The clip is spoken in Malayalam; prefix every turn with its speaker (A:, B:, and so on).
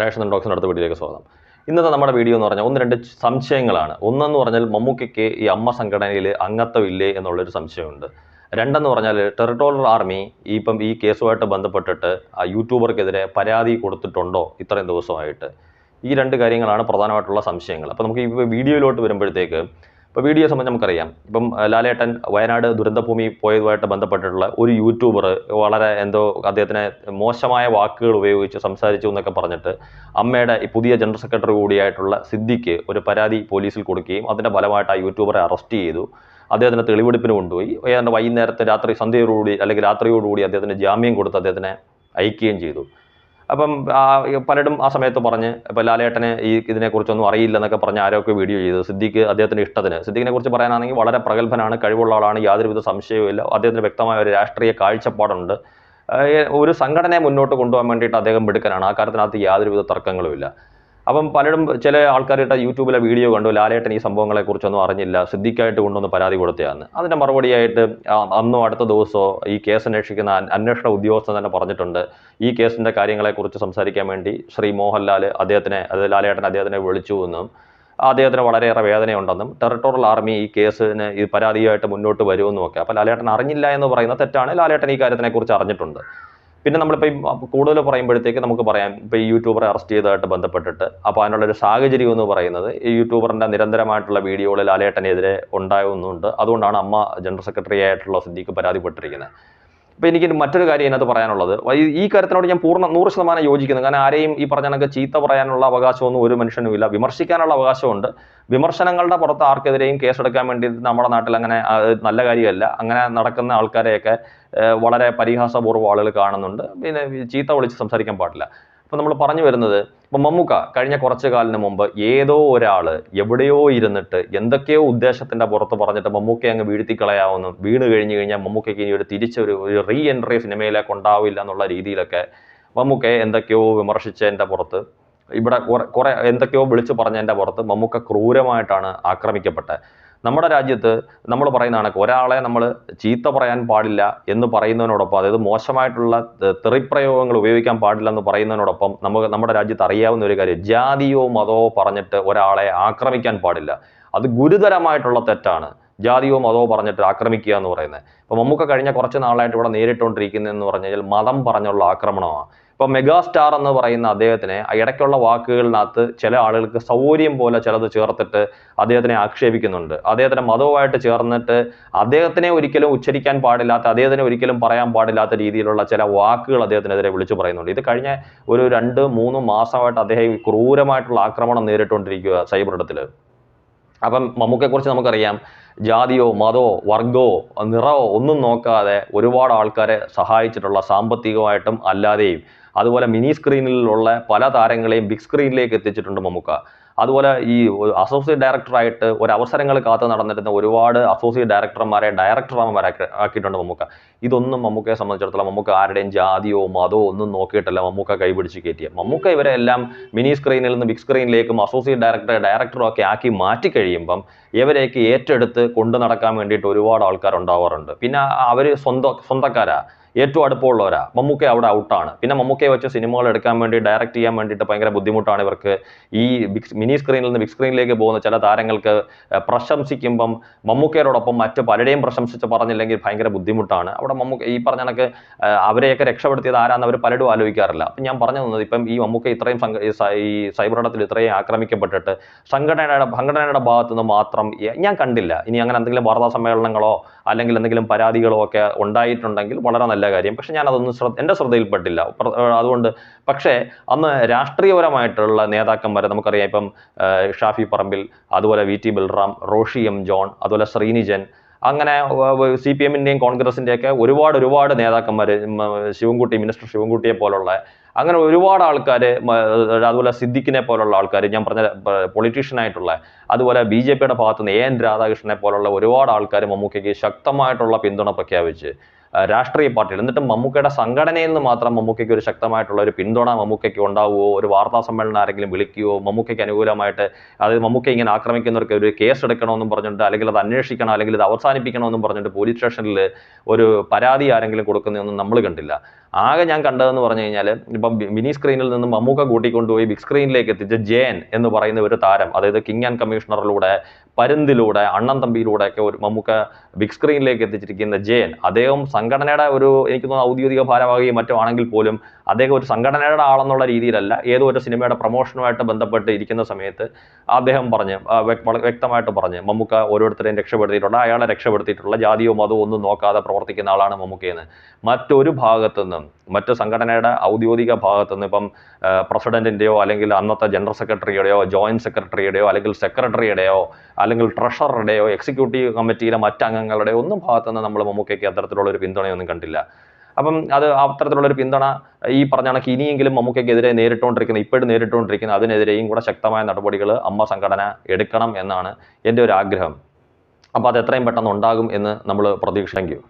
A: റേഷൻ ഡോക്സിന്റെ അടുത്ത വീഡിയോയിലേക്ക് സ്വാഗതം. ഇന്നത്തെ നമ്മുടെ വീഡിയോ എന്ന് പറഞ്ഞാൽ ഒന്ന് രണ്ട് സംശയങ്ങളാണ്. ഒന്നെന്ന് പറഞ്ഞാൽ മമ്മൂക്കയ്ക്ക് ഈ അമ്മ സംഘടനയിൽ അംഗത്വമില്ലേ എന്നുള്ളൊരു സംശയമുണ്ട്. രണ്ടെന്ന് പറഞ്ഞാൽ ടെറിട്ടോറിയൽ ആർമി ഇപ്പം ഈ കേസുമായിട്ട് ബന്ധപ്പെട്ടിട്ട് ആ യൂട്യൂബർക്കെതിരെ പരാതി കൊടുത്തിട്ടുണ്ടോ ഇത്രയും ദിവസമായിട്ട്? ഈ രണ്ട് കാര്യങ്ങളാണ് പ്രധാനമായിട്ടുള്ള സംശയങ്ങൾ. അപ്പോൾ നമുക്ക് ഈ വീഡിയോയിലോട്ട് വരുമ്പോഴത്തേക്ക് ഇപ്പോൾ വീഡിയോ സംബന്ധിച്ച് നമുക്കറിയാം. ഇപ്പം ലാലേട്ടൻ വയനാട് ദുരന്തഭൂമി പോയതുമായിട്ട് ബന്ധപ്പെട്ടിട്ടുള്ള ഒരു യൂട്യൂബർ വളരെ എന്തോ അദ്ദേഹത്തിനെ മോശമായ വാക്കുകൾ ഉപയോഗിച്ച് സംസാരിച്ചു എന്നൊക്കെ പറഞ്ഞിട്ട് അമ്മയുടെ ഈ പുതിയ ജനറൽ സെക്രട്ടറി കൂടിയായിട്ടുള്ള സിദ്ദിഖ് ഒരു പരാതി പോലീസിൽ കൊടുക്കുകയും അതിന്റെ ഫലമായിട്ട് ആ യൂട്യൂബറെ അറസ്റ്റ് ചെയ്തു. അദ്ദേഹത്തിന് തെളിവെടുപ്പിന് കൊണ്ടുപോയി. ഏതാണ്ട് വൈകുന്നേരത്തെ രാത്രി സന്ധ്യയോടുകൂടി അല്ലെങ്കിൽ രാത്രിയോടുകൂടി അദ്ദേഹത്തിന് ജാമ്യം കൊടുത്ത് അദ്ദേഹത്തിനെ അയക്കുകയും ചെയ്തു. അപ്പം പലരും ആ സമയത്ത് പറഞ്ഞ് ഇപ്പം ലാലേട്ടന് ഈ ഇതിനെക്കുറിച്ചൊന്നും അറിയില്ലെന്നൊക്കെ പറഞ്ഞ് ആരൊക്കെ വീഡിയോ ചെയ്തു സിദ്ദിഖ് അദ്ദേഹത്തിന്റെ ഇഷ്ടത്തിന് സിദ്ദിഖിനെ കുറിച്ച് പറയാനാണെങ്കിൽ വളരെ പ്രഗത്ഭനാണ് കഴിവുള്ള ആളാണ് യാതൊരുവിധ സംശയവുമില്ല അദ്ദേഹത്തിന് വ്യക്തമായ ഒരു രാഷ്ട്രീയ കാഴ്ചപ്പാടുണ്ട്. ഒരു സംഘടനയെ മുന്നോട്ട് കൊണ്ടുപോകാൻ വേണ്ടിയിട്ട് അദ്ദേഹം മിടുക്കനാണ്. ആ കാര്യത്തിനകത്ത് യാതൊരുവിധ തർക്കങ്ങളുമില്ല അപ്പം പലരും ചില ആൾക്കാരുടെ യൂട്യൂബിലെ വീഡിയോ കണ്ടു ലാലേട്ടൻ ഈ സംഭവങ്ങളെക്കുറിച്ചൊന്നും അറിഞ്ഞില്ല സിദ്ധിക്കായിട്ട് കൊണ്ടുവന്ന് പരാതി കൊടുത്തതാണ് അതിന്റെ മറുപടിയായിട്ട് അന്നോ അടുത്ത ദിവസമോ ഈ കേസ് അന്വേഷിക്കുന്ന അന്വേഷണ ഉദ്യോഗസ്ഥൻ തന്നെ പറഞ്ഞിട്ടുണ്ട്. ഈ കേസിന്റെ കാര്യങ്ങളെക്കുറിച്ച് സംസാരിക്കാൻ വേണ്ടി ശ്രീ മോഹൻലാൽ അദ്ദേഹത്തിനെ അത് ലാലേട്ടൻ അദ്ദേഹത്തിനെ വിളിച്ചു എന്നും അദ്ദേഹത്തിന് വളരെയേറെ വേദനയുണ്ടെന്നും ടെറിട്ടോറിയൽ ആർമി ഈ കേസിന് ഈ പരാതിയായിട്ട് മുന്നോട്ട് വരുമെന്നും ഒക്കെ അപ്പോൾ ലാലേട്ടൻ അറിഞ്ഞില്ല എന്ന് പറയുന്ന തെറ്റാണ്. ലാലേട്ടൻ ഈ കാര്യത്തിനെക്കുറിച്ച് അറിഞ്ഞിട്ടുണ്ട്. പിന്നെ നമ്മളിപ്പോൾ കൂടുതൽ പറയുമ്പോഴത്തേക്ക് നമുക്ക് പറയാം ഇപ്പോൾ ഈ യൂട്യൂബറെ അറസ്റ്റ് ചെയ്തതായിട്ട് ബന്ധപ്പെട്ടിട്ട് അപ്പോൾ അതിനുള്ളൊരു സാഹചര്യം എന്ന് പറയുന്നത് ഈ യൂട്യൂബറിന്റെ നിരന്തരമായിട്ടുള്ള വീഡിയോകളിൽ ലാലേട്ടനെതിരെ ഉണ്ടാകുന്നുണ്ട് അതുകൊണ്ടാണ് അമ്മ ജനറൽ സെക്രട്ടറി ആയിട്ടുള്ള സിദ്ദീഖ് പരാതിപ്പെട്ടിരിക്കുന്നത്. അപ്പോൾ എനിക്ക് മറ്റൊരു കാര്യം ഇതിനകത്ത് പറയാനുള്ളത്. ഈ- കാര്യത്തിനോട് ഞാൻ പൂർണ നൂറ് ശതമാനം യോജിക്കുന്നു. കാരണം ആരെയും ഈ പറഞ്ഞ കണക്ക് ചീത്ത പറയാനുള്ള അവകാശമൊന്നും ഒരു മനുഷ്യനും ഇല്ല. വിമർശിക്കാനുള്ള അവകാശമുണ്ട്. വിമർശനങ്ങളുടെ പുറത്ത് ആർക്കെതിരെയും കേസെടുക്കാൻ വേണ്ടി നമ്മുടെ നാട്ടിൽ അങ്ങനെ നല്ല കാര്യമല്ല. അങ്ങനെ നടക്കുന്ന ആൾക്കാരെയൊക്കെ വളരെ പരിഹാസപൂർവം ആളുകൾ കാണുന്നുണ്ട്. പിന്നെ ചീത്ത വിളിച്ച് സംസാരിക്കാൻ പാടില്ല. അപ്പോൾ നമ്മൾ പറഞ്ഞു വരുന്നത് ഇപ്പം മമ്മൂക്ക കഴിഞ്ഞ കുറച്ച് കാലിന് മുമ്പ് ഏതോ ഒരാൾ എവിടെയോ ഇരുന്നിട്ട് എന്തൊക്കെയോ ഉദ്ദേശത്തിന്റെ പുറത്ത് പറഞ്ഞിട്ട് മമ്മൂക്കയെ അങ്ങ് വീഴ്ത്തി കളയാവുന്നു വീണ് കഴിഞ്ഞ് കഴിഞ്ഞാൽ മമ്മൂക്കയ്ക്ക് ഇനി ഒരു തിരിച്ചൊരു ഒരു റീ എൻട്രി സിനിമയിലേക്ക് ഉണ്ടാവില്ല എന്നുള്ള രീതിയിലൊക്കെ മമ്മൂക്കയെ എന്തൊക്കെയോ വിമർശിച്ചതിന്റെ പുറത്ത് ഇവിടെ കുറെ കുറെ എന്തൊക്കെയോ വിളിച്ചു പറഞ്ഞതിന്റെ പുറത്ത് മമ്മൂക്ക ക്രൂരമായിട്ടാണ് ആക്രമിക്കപ്പെട്ടത്. നമ്മുടെ രാജ്യത്ത് നമ്മൾ പറയുന്ന കണക്ക് ഒരാളെ നമ്മൾ ചീത്ത പറയാൻ പാടില്ല എന്ന് പറയുന്നതിനോടൊപ്പം അതായത് മോശമായിട്ടുള്ള തെറിപ്രയോഗങ്ങൾ ഉപയോഗിക്കാൻ പാടില്ല എന്ന് പറയുന്നതിനോടൊപ്പം നമുക്ക് നമ്മുടെ രാജ്യത്ത് അറിയാവുന്ന ഒരു കാര്യം ജാതിയോ മതമോ പറഞ്ഞിട്ട് ഒരാളെ ആക്രമിക്കാൻ പാടില്ല. അത് ഗുരുതരമായിട്ടുള്ള തെറ്റാണ്. ജാതിയോ മതമോ പറഞ്ഞിട്ട് ആക്രമിക്കുക എന്ന് പറയുന്നത്. ഇപ്പോൾ മമ്മൂക്ക കഴിഞ്ഞ കുറച്ച് നാളായിട്ട് ഇവിടെ നേരിട്ടുകൊണ്ടിരിക്കുന്നതെന്ന് പറഞ്ഞു കഴിഞ്ഞാൽ മതം പറഞ്ഞുള്ള ആക്രമണമാണ്. ഇപ്പോൾ മെഗാസ്റ്റാർ എന്ന് പറയുന്ന അദ്ദേഹത്തിനെ ഇടയ്ക്കുള്ള വാക്കുകളിനകത്ത് ചില ആളുകൾക്ക് സൗകര്യം പോലെ ചിലത് ചേർത്തിട്ട് അദ്ദേഹത്തിനെ ആക്ഷേപിക്കുന്നുണ്ട്. അദ്ദേഹത്തിന്റെ മതവുമായിട്ട് ചേർന്നിട്ട് അദ്ദേഹത്തിനെ ഒരിക്കലും ഉച്ചരിക്കാൻ പാടില്ലാത്ത അദ്ദേഹത്തിനെ ഒരിക്കലും പറയാൻ പാടില്ലാത്ത രീതിയിലുള്ള ചില വാക്കുകൾ അദ്ദേഹത്തിനെതിരെ വിളിച്ചു പറയുന്നുണ്ട്. ഇത് കഴിഞ്ഞ ഒരു രണ്ട് മൂന്ന് മാസമായിട്ട് അദ്ദേഹം ക്രൂരമായിട്ടുള്ള ആക്രമണം നേരിട്ടുകൊണ്ടിരിക്കുക സൈബർ ഇടത്തിൽ അപ്പം മമ്മൂക്കയെക്കുറിച്ച് നമുക്കറിയാം. ജാതിയോ മതമോ വർഗമോ നിറമോ ഒന്നും നോക്കാതെ ഒരുപാട് ആൾക്കാരെ സഹായിച്ചിട്ടുള്ള സാമ്പത്തികമായിട്ടും അല്ലാതെയും അതുപോലെ മിനി സ്ക്രീനിലുള്ള പല താരങ്ങളെയും ബിഗ് സ്ക്രീനിലേക്ക് എത്തിച്ചിട്ടുണ്ട് മമ്മൂക്ക. അതുപോലെ ഈ അസോസിയേറ്റ് ഡയറക്ടറായിട്ട് ഒരു അവസരങ്ങൾ കാത്തു നടന്നിരുന്ന ഒരുപാട് അസോസിയേറ്റ് ഡയറക്ടർമാരെ ഡയറക്ടർമാരാക്കി ആക്കിയിട്ടുണ്ട് മമ്മൂക്ക. ഇതൊന്നും മമ്മൂക്കയെ സംബന്ധിച്ചിടത്തോളം മമ്മൂക്ക ആരുടെയും ജാതിയോ മതമോ ഒന്നും നോക്കിയിട്ടല്ല മമ്മൂക്ക കൈപിടിച്ച് കയറ്റിയ മമ്മൂക്ക ഇവരെ എല്ലാം മിനി സ്ക്രീനിൽ നിന്ന് ബിഗ് സ്ക്രീനിലേക്കും അസോസിയേറ്റ് ഡയറക്ടറെ ഡയറക്ടറും ഒക്കെ ആക്കി മാറ്റി കഴിയുമ്പം ഇവരെയൊക്കെ ഏറ്റെടുത്ത് കൊണ്ടു നടക്കാൻ വേണ്ടിയിട്ട് ഒരുപാട് ആൾക്കാർ ഉണ്ടാവാറുണ്ട്. പിന്നെ അവർ സ്വന്തം സ്വന്തക്കാരാ. ഏറ്റവും അടുപ്പമുള്ളവരാ. മമ്മൂക്ക അവിടെ ഔട്ടാണ് പിന്നെ മമ്മൂക്കയെ വെച്ച് സിനിമകൾ എടുക്കാൻ വേണ്ടി ഡയറക്റ്റ് ചെയ്യാൻ വേണ്ടിയിട്ട് ഭയങ്കര ബുദ്ധിമുട്ടാണ് ഇവർക്ക്. ഈ ബിഗ് മിനി സ്ക്രീനിൽ നിന്ന് ബിഗ് സ്ക്രീനിലേക്ക് പോകുന്ന ചില താരങ്ങൾക്ക് പ്രശംസിക്കുമ്പം മമ്മൂക്കയോടൊപ്പം മറ്റ് പലരെയും പ്രശംസിച്ച് പറഞ്ഞില്ലെങ്കിൽ ഭയങ്കര ബുദ്ധിമുട്ടാണ്. അവിടെ മമ്മൂക്ക ഈ പറഞ്ഞ കണക്ക് അവരെയൊക്കെ രക്ഷപ്പെടുത്തിയത് ആരാന്ന് അവർ പലരും ആലോചിക്കാറില്ല. അപ്പം ഞാൻ പറഞ്ഞു തന്നത് ഇപ്പം ഈ മമ്മൂക്ക ഇത്രയും ഈ സ- സൈബർ ഇടത്തിൽ ഇത്രയും ആക്രമിക്കപ്പെട്ടിട്ട് സംഘടനയുടെ സംഘടനയുടെ ഭാഗത്തു നിന്ന് മാത്രം ഞാൻ കണ്ടില്ല. ഇനി അങ്ങനെ എന്തെങ്കിലും വാർത്താ സമ്മേളനങ്ങളോ അല്ലെങ്കിൽ എന്തെങ്കിലും പരാതികളോ ഒക്കെ ഉണ്ടായിട്ടുണ്ടെങ്കിൽ വളരെ നല്ല കാര്യം. പക്ഷെ ഞാൻ അതൊന്നും ശ്രദ്ധ എന്റെ ശ്രദ്ധയിൽപ്പെട്ടില്ല. അതുകൊണ്ട് പക്ഷേ അന്ന് രാഷ്ട്രീയപരമായിട്ടുള്ള നേതാക്കന്മാരെ നമുക്കറിയാം. ഇപ്പം ഷാഫി പറമ്പിൽ അതുപോലെ V T Balram Roshy M John അതുപോലെ ശ്രീനിജൻ അങ്ങനെ സി പി എമ്മിന്റെയും കോൺഗ്രസിന്റെയൊക്കെ ഒരുപാട് ഒരുപാട് നേതാക്കന്മാർ ശിവൻകുട്ടി മിനിസ്റ്റർ ശിവൻകുട്ടിയെ പോലുള്ള അങ്ങനെ ഒരുപാട് ആൾക്കാർ അതുപോലെ സിദ്ദിഖിനെ പോലുള്ള ആൾക്കാർ ഞാൻ പറഞ്ഞ പൊളിറ്റീഷ്യൻ ആയിട്ടുള്ള അതുപോലെ ബി ജെ പിയുടെ ഭാഗത്തുനിന്ന് എ എൻ രാധാകൃഷ്ണനെ പോലുള്ള ഒരുപാട് ആൾക്കാർ മമ്മൂക്കയ്ക്ക് ശക്തമായിട്ടുള്ള പിന്തുണ പ്രഖ്യാപിച്ച് രാഷ്ട്രീയ പാർട്ടികൾ എന്നിട്ട് മമ്മൂക്കയുടെ സംഘടനയിൽ നിന്ന് മാത്രം മമ്മൂക്കയ്ക്ക് ഒരു ശക്തമായിട്ടുള്ള ഒരു പിന്തുണ മമ്മൂക്കയ്ക്ക് ഉണ്ടാവുമോ ഒരു വാർത്താ സമ്മേളനം ആരെങ്കിലും വിളിക്കുകയോ മമ്മൂക്കയ്ക്ക് അനുകൂലമായിട്ട് അത് മമ്മൂക്ക ഇങ്ങനെ ആക്രമിക്കുന്നവർക്ക് ഒരു കേസ് എടുക്കണമെന്നും പറഞ്ഞിട്ട് അല്ലെങ്കിൽ അത് അന്വേഷിക്കണം അല്ലെങ്കിൽ ഇത് അവസാനിപ്പിക്കണമെന്നും പറഞ്ഞിട്ട് പോലീസ് സ്റ്റേഷനിൽ ഒരു പരാതി ആരെങ്കിലും കൊടുക്കുന്നതൊന്നും നമ്മൾ കണ്ടില്ല. ആകെ ഞാൻ കണ്ടതെന്ന് പറഞ്ഞു കഴിഞ്ഞാൽ ഇപ്പം മിനി സ്ക്രീനിൽ നിന്ന് മമ്മൂക്ക കൂട്ടിക്കൊണ്ടുപോയി ബിഗ് സ്ക്രീനിലേക്ക് എത്തിച്ച ജയൻ എന്ന് പറയുന്ന ഒരു താരം അതായത് കിങ് ആൻഡ് കമ്മീഷണറിലൂടെ പരുന്തിലൂടെ അണ്ണൻ തമ്പിയിലൂടെ ഒക്കെ ഒരു മമ്മൂക്ക ബിഗ് സ്ക്രീനിലേക്ക് എത്തിച്ചിരിക്കുന്ന ജയൻ അദ്ദേഹം സംഘടനയുടെ ഒരു എനിക്ക് തോന്നുന്നു ഔദ്യോഗിക ഭാരവാഹിയും മറ്റോ ആണെങ്കിൽ പോലും അദ്ദേഹം ഒരു സംഘടനയുടെ ആളെന്നുള്ള രീതിയിലല്ല ഏതോ ഒരു സിനിമയുടെ പ്രൊമോഷനുമായിട്ട് ബന്ധപ്പെട്ട് ഇരിക്കുന്ന സമയത്ത് അദ്ദേഹം പറഞ്ഞ് വ്യക്തമായിട്ട് പറഞ്ഞ് മമ്മൂക്ക ഓരോരുത്തരെയും രക്ഷപ്പെടുത്തിയിട്ടുണ്ട് അയാളെ രക്ഷപ്പെടുത്തിയിട്ടുള്ള ജാതിയോ മതമോ ഒന്നും നോക്കാതെ പ്രവർത്തിക്കുന്ന ആളാണ് മമ്മൂക്കയെന്ന്. മറ്റൊരു ഭാഗത്തു നിന്നും മറ്റ് സംഘടനയുടെ ഔദ്യോഗിക ഭാഗത്തു നിന്ന് ഇപ്പം പ്രസിഡന്റിന്റെയോ അല്ലെങ്കിൽ അന്നത്തെ ജനറൽ സെക്രട്ടറിയുടെയോ ജോയിന്റ് സെക്രട്ടറിയുടെയോ അല്ലെങ്കിൽ സെക്രട്ടറിയുടെയോ അല്ലെങ്കിൽ ട്രഷററുടെയോ എക്സിക്യൂട്ടീവ് കമ്മിറ്റിയിലെ മറ്റംഗങ്ങളുടെയോ ഒന്നും ഭാഗത്തു നിന്ന് നമ്മൾ മമ്മൂക്കയ്ക്ക് അത്തരത്തിലുള്ള ഒരു പിന്തുണയൊന്നും കണ്ടില്ല. അപ്പം അത് അത്തരത്തിലുള്ള ഒരു പിന്തുണ ഈ പറഞ്ഞ കണക്ക് ഇനിയെങ്കിലും മമ്മൂക്കയ്ക്കെതിരെ നേരിട്ടുകൊണ്ടിരിക്കുന്ന ഇപ്പോഴും നേരിട്ടുകൊണ്ടിരിക്കുന്ന അതിനെതിരെയും കൂടെ ശക്തമായ നടപടികൾ അമ്മ സംഘടന എടുക്കണം എന്നാണ് എന്റെ ഒരു ആഗ്രഹം. അപ്പോൾ അത് എത്രയും പെട്ടെന്ന് ഉണ്ടാകും എന്ന് നമ്മൾ പ്രതീക്ഷിക്കും